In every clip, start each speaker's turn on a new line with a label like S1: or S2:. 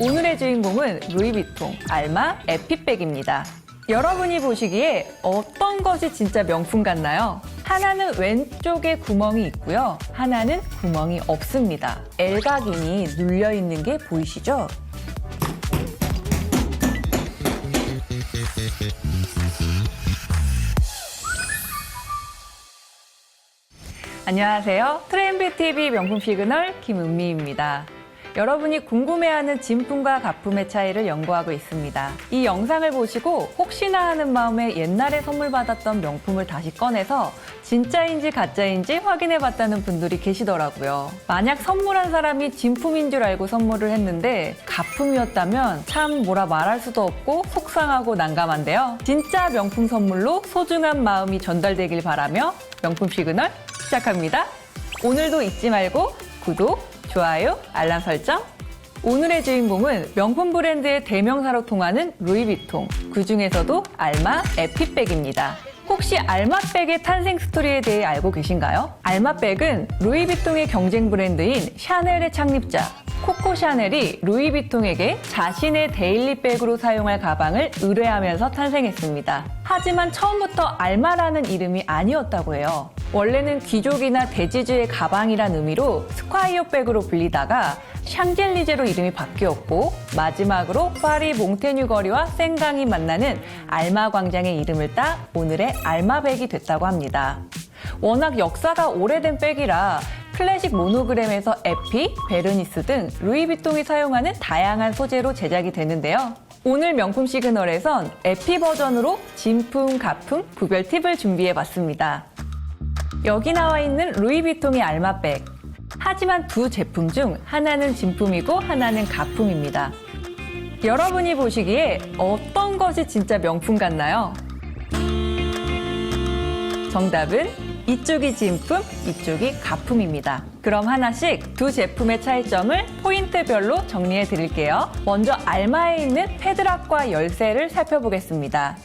S1: 오늘의 주인공은 루이비통 알마 에피백입니다. 여러분이 보시기에 어떤 것이 진짜 명품 같나요? 하나는 왼쪽에 구멍이 있고요. 하나는 구멍이 없습니다. 엘각인이 눌려 있는 게 보이시죠? 안녕하세요. 트렌드 TV 명품 시그널 김은미입니다. 여러분이 궁금해하는 진품과 가품의 차이를 연구하고 있습니다. 이 영상을 보시고 혹시나 하는 마음에 옛날에 선물 받았던 명품을 다시 꺼내서 진짜인지 가짜인지 확인해 봤다는 분들이 계시더라고요. 만약 선물한 사람이 진품인 줄 알고 선물을 했는데 가품이었다면 참 뭐라 말할 수도 없고 속상하고 난감한데요. 진짜 명품 선물로 소중한 마음이 전달되길 바라며 명품 시그널 시작합니다. 오늘도 잊지 말고 구독, 좋아요, 알람 설정. 오늘의 주인공은 명품 브랜드의 대명사로 통하는 루이비통, 그 중에서도 알마 에피백입니다. 혹시 알마백의 탄생 스토리에 대해 알고 계신가요? 알마백은 루이비통의 경쟁 브랜드인 샤넬의 창립자 코코 샤넬이 루이비통에게 자신의 데일리백으로 사용할 가방을 의뢰하면서 탄생했습니다. 하지만 처음부터 알마라는 이름이 아니었다고 해요. 원래는 귀족이나 대지주의 가방이란 의미로 스콰이어백으로 불리다가 샹젤리제로 이름이 바뀌었고 마지막으로 파리 몽테뉴 거리와 생강이 만나는 알마 광장의 이름을 따 오늘의 알마백이 됐다고 합니다. 워낙 역사가 오래된 백이라 클래식 모노그램에서 에피, 베르니스 등 루이비통이 사용하는 다양한 소재로 제작이 되는데요. 오늘 명품 시그널에선 에피 버전으로 진품, 가품, 구별 팁을 준비해 봤습니다. 여기 나와 있는 루이비통의 알마백. 하지만 두 제품 중 하나는 진품이고 하나는 가품입니다. 여러분이 보시기에 어떤 것이 진짜 명품 같나요? 정답은 이쪽이 진품, 이쪽이 가품입니다. 그럼 하나씩 두 제품의 차이점을 포인트별로 정리해 드릴게요. 먼저 알마에 있는 패드락과 열쇠를 살펴보겠습니다.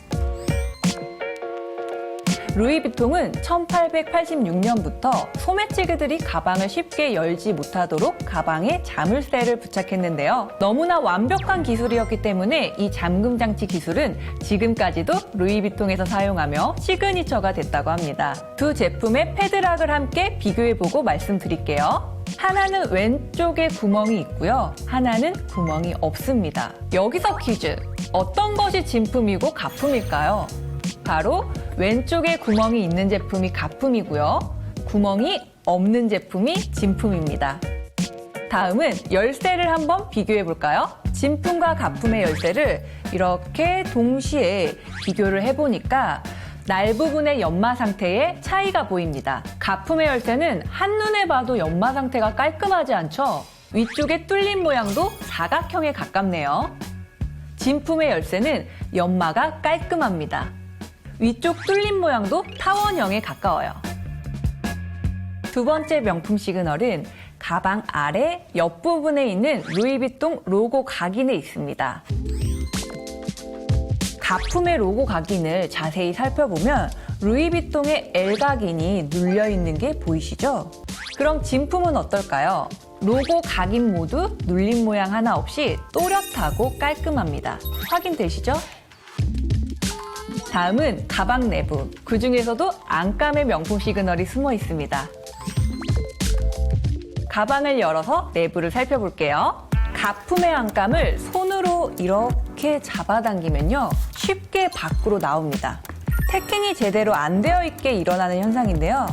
S1: 루이비통은 1886년부터 소매치기들이 가방을 쉽게 열지 못하도록 가방에 자물쇠를 부착했는데요. 너무나 완벽한 기술이었기 때문에 이 잠금 장치 기술은 지금까지도 루이비통에서 사용하며 시그니처가 됐다고 합니다. 두 제품의 패드락을 함께 비교해보고 말씀드릴게요. 하나는 왼쪽에 구멍이 있고요. 하나는 구멍이 없습니다. 여기서 퀴즈. 어떤 것이 진품이고 가품일까요? 바로 왼쪽에 구멍이 있는 제품이 가품이고요. 구멍이 없는 제품이 진품입니다. 다음은 열쇠를 한번 비교해 볼까요? 진품과 가품의 열쇠를 이렇게 동시에 비교를 해보니까 날 부분의 연마 상태에 차이가 보입니다. 가품의 열쇠는 한눈에 봐도 연마 상태가 깔끔하지 않죠? 위쪽에 뚫린 모양도 사각형에 가깝네요. 진품의 열쇠는 연마가 깔끔합니다. 위쪽 뚫린 모양도 타원형에 가까워요. 두 번째 명품 시그널은 가방 아래 옆부분에 있는 루이비통 로고 각인에 있습니다. 가품의 로고 각인을 자세히 살펴보면 루이비통의 L 각인이 눌려 있는 게 보이시죠? 그럼 진품은 어떨까요? 로고 각인 모두 눌린 모양 하나 없이 또렷하고 깔끔합니다. 확인되시죠? 다음은 가방 내부. 그 중에서도 안감의 명품 시그널이 숨어 있습니다. 가방을 열어서 내부를 살펴볼게요. 가품의 안감을 손으로 이렇게 잡아당기면요. 쉽게 밖으로 나옵니다. 패킹이 제대로 안 되어 있게 일어나는 현상인데요.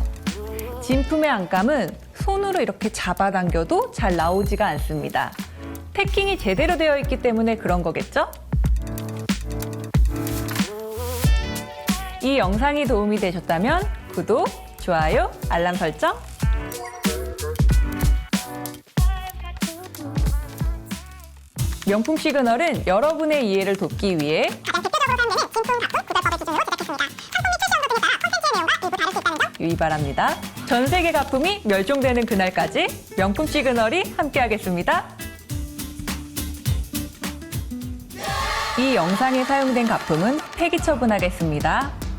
S1: 진품의 안감은 손으로 이렇게 잡아당겨도 잘 나오지가 않습니다. 패킹이 제대로 되어 있기 때문에 그런 거겠죠? 이 영상이 도움이 되셨다면 구독, 좋아요, 알람 설정 명품 시그널은 여러분의 이해를 돕기 위해
S2: 가장 대표적으로 사용되는 진품 가품 구별법을 기준으로 제작했습니다. 상품이 출시한 것에 따라 콘텐츠의 내용과 일부 다를 수 있다는 점
S1: 유의 바랍니다. 전 세계 가품이 멸종되는 그날까지 명품 시그널이 함께하겠습니다. 이 영상에 사용된 가품은 폐기 처분하겠습니다.